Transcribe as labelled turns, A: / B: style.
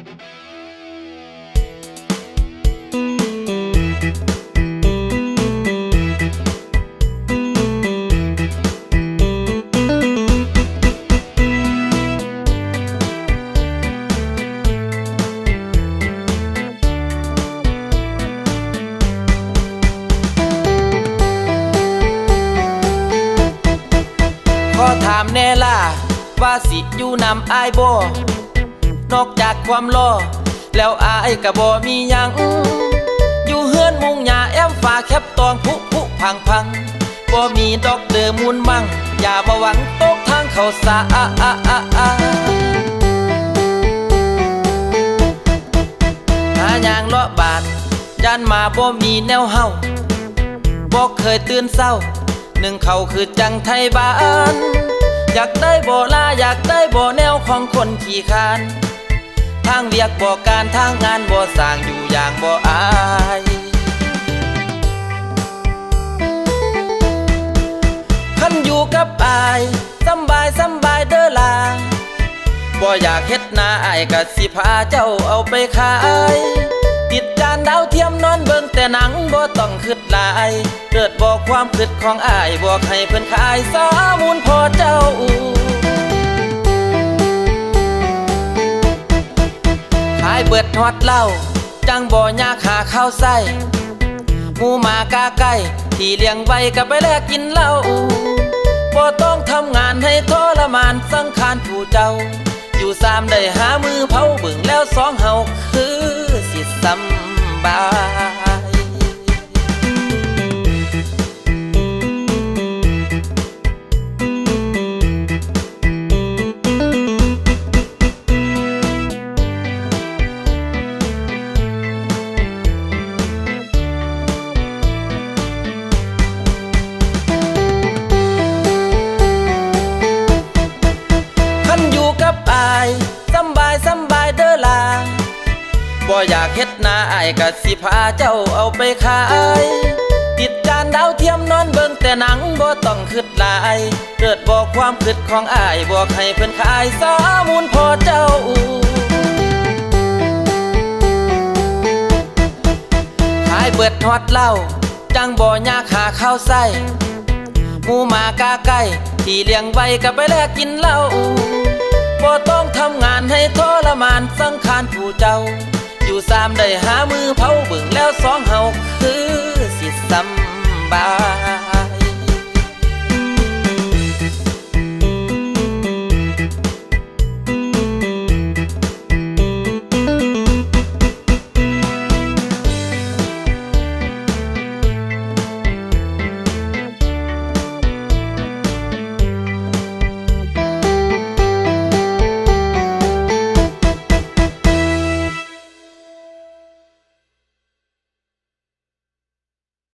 A: ขอถามแน่ล่ะ ว่าสิอยู่นำไอายบ่ นอกจากความรอแล้วอายก็บ่มีหยัง อยู่เฮือนมุงหญ้าแอมฟ้าแคบตองผุผุพังพังบ่มีดอกเดอมูลมั่ง อย่ามาหวังตกทางเขาสาอะอะอะอะหายางเลาะบานย่านมาบ่มีแนวเฮาบอกเคยตื่นเศร้า หนึ่งเขาคือจังไทยบ้าน อยากได้บ่ลาอยากได้บ่แนวของคนขี้คาน ทางเรียกบ่การทางงานบ่สร้างอยู่อย่างบ่อายคันอยู่กับอายสำบายสำบายเด้อลาบ่อยากเฮ็ดหน้าอายก็สิพาเจ้าเอาไปขายติดจานดาวเทียมนอนเบิ่งแต่หนังบ่ต้องคิดหลายเกิดบ่ความคิดของอายบอกให้เพิ่นขายสามูลพอเจ้าายเบิดฮอดเหล้าจังบ่ยากหาข้าวใส่หมูหมากาไก่ที่เลี้ยงไว้ก็ไปแลกกินเหล้าบ่ต้องทำงานให้ทรมานสังขารผู้เจ้า อยู่สามได้หามือเผาเบิ่งแล้วสองเฮา บ่อยากเฮ็ดหน้าอายก็สิพาเจ้าเอาไปขาย ติดจานดาวเทียมนอนเบิ่งแต่หนังบ่ต้องคิดหลายเกิดบอกความคิดของอายบอกให้เพิ่นขายสามูลพอเจ้าขายเบิดฮอดเหล้าจังบ่ยากหาข้าวใส่หมูหมากาไก่ที่เลี้ยงไว้ก็ไปแลกกินเหล้าบ่ต้องทำงานให้ทรมานสังขารผู้เจ้า สามได้หามือเผาเบิ่งแล้วสองเฮาคือสิสำบา